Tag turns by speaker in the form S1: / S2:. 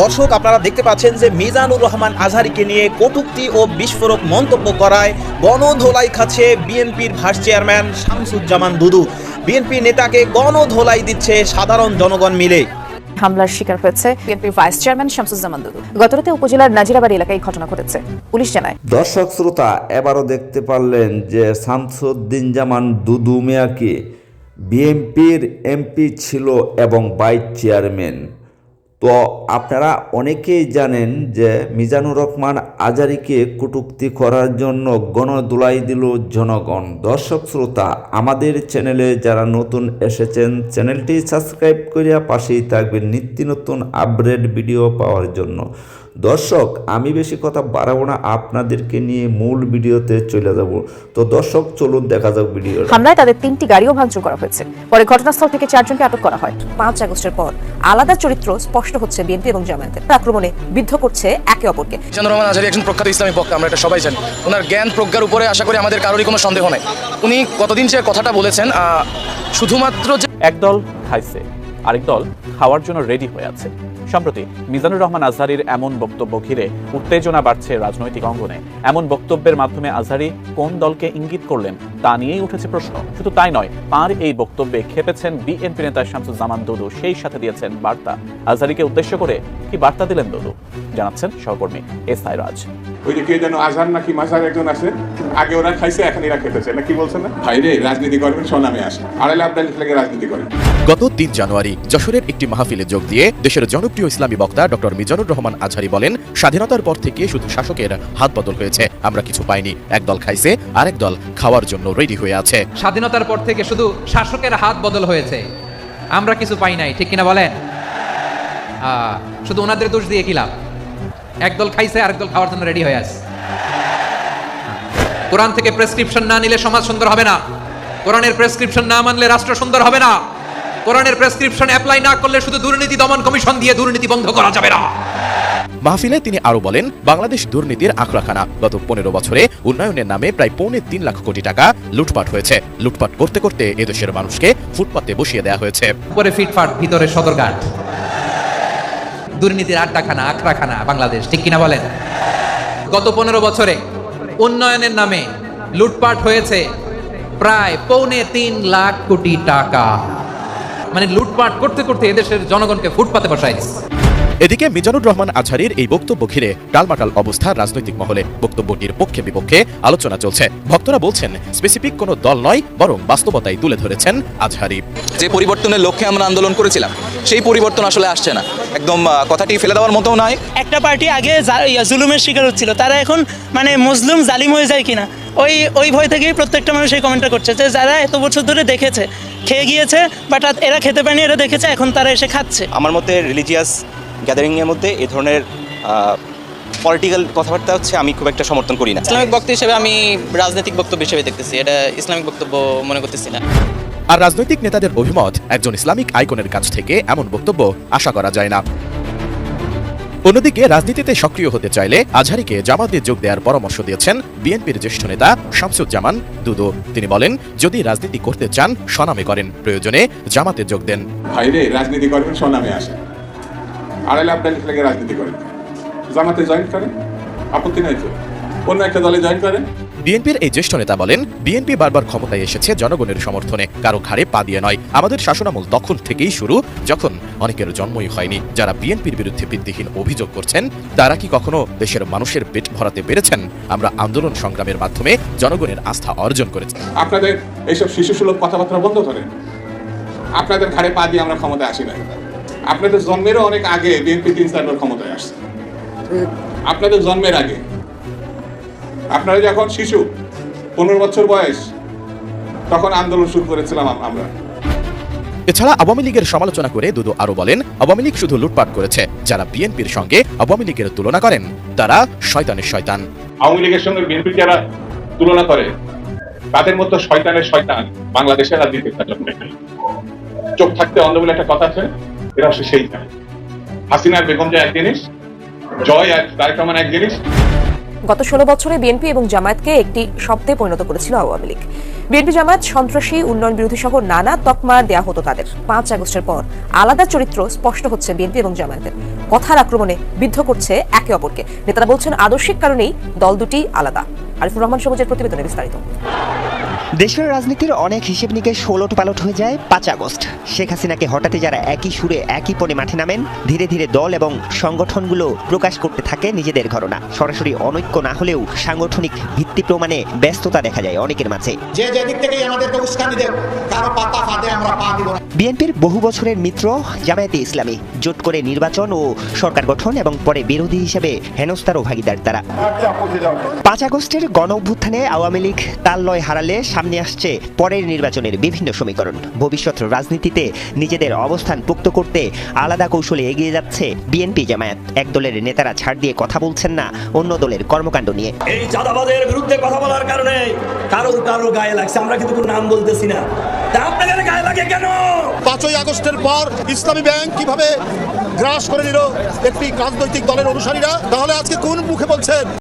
S1: দর্শক আপনারা দেখতে পাচ্ছেন যে মিজানুর রহমান আজহারিকে নিয়ে কটূক্তি ও বিস্ফোরক মন্তব্য করায় গণধোলাই খাচ্ছে বিএনপির vice chairman Shamsuzzaman Dudu. BNP নেতাকে গণধোলাই দিচ্ছে সাধারণ জনগণ মিলে।
S2: হামলার শিকার হয়েছে বিএনপির ভাইস চেয়ারম্যান শামসুজ্জামান দুদু। গতরাতে উপজেলার নাজিরাবাড়ি এলাকায় এই ঘটনা ঘটেছে। পুলিশ জানায়।
S3: দর্শক শ্রোতা এবারও দেখতে পারলেন যে শামসুদ্দিন জামান দুদু মিয়াকে বিএনপির এমপি ছিল এবং ভাইস চেয়ারম্যান। তো আপনারা অনেকেই জানেন যে মিজানুর রহমান আজারিকে কটূক্তি করার জন্য গণদোলাই দিল জনগণ। দর্শক শ্রোতা, আমাদের চ্যানেলে যারা নতুন এসেছেন, চ্যানেলটি সাবস্ক্রাইব করিয়া পাশেই থাকবেন নিত্য নতুন আপডেট ভিডিও পাওয়ার জন্য। দর্শক, আমি বেশি কথা বাড়াবো না, আপনাদেরকে নিয়ে মূল ভিডিওতে চলে যাব। তো দর্শক, চলুন দেখা যাক ভিডিও
S2: হামলায় তাদের তিনটি গাড়িও ভাঙচুর করা হয়েছে। পরে ঘটনাস্থল থেকে চারজনকে আটক করা হয়। পাঁচ আগস্টের পর আলাদা চরিত্র স্পষ্ট হচ্ছে বিএনপি এবং জামায়াতের। আক্রমণে বিদ্ধ করছে একে অপরকে।
S4: মিজানুর রহমান আজহারি একজন প্রখ্যাত ইসলামী বক্তা আমরা এটা সবাই জানি। ওনার জ্ঞান প্রজ্ঞার উপরে আশা করি আমাদের কারোরই কোনো সন্দেহ নাই। উনি কতদিন যে কথাটা বলেছেন আহ, শুধুমাত্র যে
S5: একদল খাইছে আরেক দল খাওয়ার জন্য রেডি হয়ে আছে। সম্প্রতি মিজানুর রহমান আজহারির এমন বক্তব্য ঘিরে উত্তেজনা বাড়ছে রাজনৈতিক অঙ্গনে। এমন বক্তব্যের মাধ্যমে আজহারি কোন দলকে ইঙ্গিত করলেন তা নিয়েই উঠেছে প্রশ্ন। শুধু তাই নয়, তাঁর এই বক্তব্যে খেপেছেন বিএনপি নেতা শামসুজ্জামান দুদু, সেই সাথে দিয়েছেন বার্তা। আজহারিকে উদ্দেশ্য করে কি বার্তা দিলেন দুদু? জানাচ্ছেন সহকর্মী এস আই রাজ
S6: ওই যে কে যেন আজহার নাকি মাঝার একজন আছে আগে ওরা খাইছে এখন এরা খেতেছে। না কি বলছে না? ভাই রে রাজনীতি করবেন সোনামে আসে আড়াইলে আবদালিস লেগে রাজনীতি করেন।
S7: গত তিন জানুয়ারি যশোরের একটি মাহফিলে যোগ দিয়ে দেশের জনপ্রিয় ইসলামী বক্তা ডক্টর মিজানুর রহমান আজহারি বলেন স্বাধীনতার পর থেকে শুধু শাসকের হাত বদল হয়েছে আমরা কিছু পাইনি। একদল খাইছে আরেক দল খাওয়ার জন্য রেডি হয়ে আছে।
S8: স্বাধীনতার পর থেকে শুধু শাসকের হাত বদল হয়েছে আমরা কিছু পাই নাই ঠিক কিনা বলেন? আহ, শুধু ওনাদের দোষ দিয়ে কি লাভ? একদল খাইছে আরেক দল খাওয়ার জন্য রেডি হয়ে আছে। কোরআন থেকে প্রেসক্রিপশন না নিলে সমাজ সুন্দর হবে না। কোরআনের প্রেসক্রিপশন না মানলে রাষ্ট্র সুন্দর হবে না। কোরআনের প্রেসক্রিপশন অ্যাপ্লাই না করলে শুধু দুর্নীতি দমন কমিশন দিয়ে দুর্নীতি বন্ধ করা যাবে না।
S7: মাহফিলে তিনি আরও বলেন বাংলাদেশ দুর্নীতির আখড়াখানা। গত পনেরো বছরে উন্নয়নের নামে প্রায় পৌনে তিন লাখ কোটি টাকা লুটপাট হয়েছে। লুটপাট করতে করতে এদেশের মানুষকে ফুটপাতে বসিয়ে দেওয়া হয়েছে।
S8: ফিটফাট ভিতরে সদরঘাট। দুর্নীতির আড্ডাখানা, আখড়াখানা বাংলাদেশ, ঠিক কিনা বলেন গত পনেরো বছরে উন্নয়নের নামে লুটপাট হয়েছে প্রায় পৌনে তিন লাখ কোটি টাকা মানে লুটপাট করতে করতে এদেশের জনগণকে ফুটপাতে বসাই দিচ্ছে।
S7: এদিকে মিজানুর রহমান আজহারির এই বক্তব্য ঘিরে টালমাটাল অবস্থা রাজনৈতিক মহলে বক্তব্যটির পক্ষে বিপক্ষে আলোচনা চলছে। ভক্তরা বলছেন স্পেসিফিক কোনো দল নয় বরং বাস্তবতাই তুলে ধরেছেন আজহারি।
S4: যে পরিবর্তনের লক্ষ্যে আমরা আন্দোলন করেছিলাম সেই পরিবর্তন আসলে আসছে না। একদম কথাটি ফেলে দেওয়ার মতো নয়।
S9: একটা পার্টি আগে জুলুমের শিকার হচ্ছিল তারা এখন মানে মুসলিম জালিম হয়ে যায় কিনা ওই ওই ভয় থেকেই প্রত্যেকটা মানুষ এই কমেন্টটা করছে যে যারা এত বছর ধরে দেখেছে খেয়ে গিয়েছে বাট এরা খেতে পায়নি এরা দেখেছে এখন তারা এসে খাচ্ছে।
S10: আমার মতে রিলিজিয়াস গ্যাদারিংয়ের মধ্যে এই ধরনের পলিটিক্যাল কথাবার্তা হচ্ছে আমি খুব একটা সমর্থন করি না।
S9: ইসলামিক বক্তব্য হিসেবে আমি রাজনৈতিক বক্তব্য হিসেবে দেখতেছি এটা ইসলামিক বক্তব্য মনে করতেছি না।
S7: আর রাজনৈতিক নেতাদের অভিমত একজন ইসলামিক আইকনের কাছ থেকে এমন বক্তব্য আশা করা যায় না। অন্যদিকে রাজনীতিতে সক্রিয় হতে চাইলে আজহারিকে জামাতে যোগ দেওয়ার পরামর্শ দিয়েছেন বিএনপির জ্যেষ্ঠ নেতা শামসুজ্জামান দুদু। তিনি বলেন যদি রাজনীতি করতে চান সনামে করেন। প্রয়োজনে জামাতে যোগ দেন।
S6: ভাই রে রাজনীতি করবেন সোনামে আড়াইলে আবদালিস লেগে রাজনীতি করেন জামাতে জয়েন করেন আপত্তি নাই তো। অন্য একটা দলে জয়েন করেন
S7: বিএনপির এই জ্যেষ্ঠ নেতা বলেন বিএনপি বারবার ক্ষমতায় এসেছে জনগণের সমর্থনে কারও ঘাড়ে পা দিয়ে নয়। আমাদের শাসনামল তখন থেকেই শুরু যখন অনেকের জন্মই হয়নি। যারা বিএনপির বিরুদ্ধে ভিত্তিহীন অভিযোগ করছেন তারা কি কখনো দেশের মানুষের পেট ভরাতে পেরেছেন? আমরা আন্দোলন সংগ্রামের মাধ্যমে জনগণের আস্থা অর্জন করেছি।
S6: আপনাদের এইসব শিশু সুলভ কথাবার্তা বন্ধ করেন। আপনাদের ঘাড়ে পা দিয়ে আমরা ক্ষমতায় আসি না আপনাদের জন্মেরও অনেক আগে বিএনপি তিন চারবার ক্ষমতায় আসছে। আপনাদের জন্মের আগে। আপনারা যখন শিশু পনেরো বছর বয়স তখন আন্দোলন শুরু করেছিলাম আমরা।
S7: এছাড়া আওয়ামী লীগের সমালোচনা করে দুদু আরও বলেন আওয়ামী লীগ শুধু লুটপাট করেছে যারা বিএনপির সঙ্গে আওয়ামী লীগের তুলনা করেন তারা শয়তানের শয়তান।
S6: আওয়ামী লীগের সঙ্গে বিএনপি যারা তুলনা করে তাদের মতো শয়তানের শয়তান বাংলাদেশের রাজনীতির চোখ থাকতে অন্ধ বলে একটা কথা আছে এরা হচ্ছে সেই হাসিনার বেগম যে এক জিনিস, জয় আর তারেক রহমান এক জিনিস।
S2: গত ষোলো বছরে বিএনপি এবং জামায়াতকে একটি শব্দে পরিণত করেছিল আওয়ামী লীগ। বিএনপি জামায়াত সন্ত্রাসী, উন্নয়ন বিরোধী সহ নানা তকমা দেয়া হতো তাদের। পাঁচ আগস্টের পর আলাদা চরিত্র স্পষ্ট হচ্ছে বিএনপি এবং জামায়াতের। কথার আক্রমণে বিদ্ধ করছে একে অপরকে। নেতারা বলছেন, আদর্শিক কারণেই দল দুটি আলাদা। আরিফুর রহমান, সবুজের প্রতিবেদনে বিস্তারিত।
S11: দেশের রাজনীতির অনেক হিসেব নিকেশ ষোলট পালট হয়ে যায় পাঁচ আগস্ট। শেখ হাসিনাকে হঠাৎ যারা একই সুরে একই পণে মাঠে নামেন, ধীরে ধীরে দল এবং সংগঠনগুলো প্রকাশ করতে থাকে নিজেদের ঘটনা সরাসরি অনৈক্য না হলেও সাংগঠনিক ভিত্তি প্রমাণে ব্যস্ততা দেখা যায় অনেকের মাঝে।
S12: যে যেদিক থেকেই আমাদেরকে উস্কানি দেব কারও পাতা ফাঁদে আমরা পা দিব
S11: বিএনপির বহু বছরের মিত্র জামায়াতে ইসলামী জোট করে নির্বাচন ও সরকার গঠন এবং পরে বিরোধী হিসেবে হেনস্তারও ভাগিদার তারা। পাঁচ আগস্টের গণ অভ্যুত্থানে আওয়ামী লীগ তাল লয় হারালে সামনে আসছে পরের নির্বাচনের বিভিন্ন সমীকরণ। ভবিষ্যৎ রাজনীতিতে নিজেদের অবস্থান পোক্ত করতে আলাদা কৌশলে এগিয়ে যাচ্ছে বিএনপি জামায়াত। এক দলের নেতারা ছাড় দিয়ে কথা বলছেন না অন্য দলের কর্মকাণ্ড নিয়ে।
S13: এই চাঁদাবাদের বিরুদ্ধে কথা বলার কারণে কারোর কারও গায়ে লাগছে। আমরা কিন্তু কোনো নাম বলতেছি না। আপনাদের গায়ে লাগে কেন?
S12: পাঁচই আগস্টের পর ইসলামী ব্যাংক কীভাবে গ্রাস করে নিল একটি রাজনৈতিক দলের অনুসারীরা? তাহলে আজকে কোন মুখে বলছেন?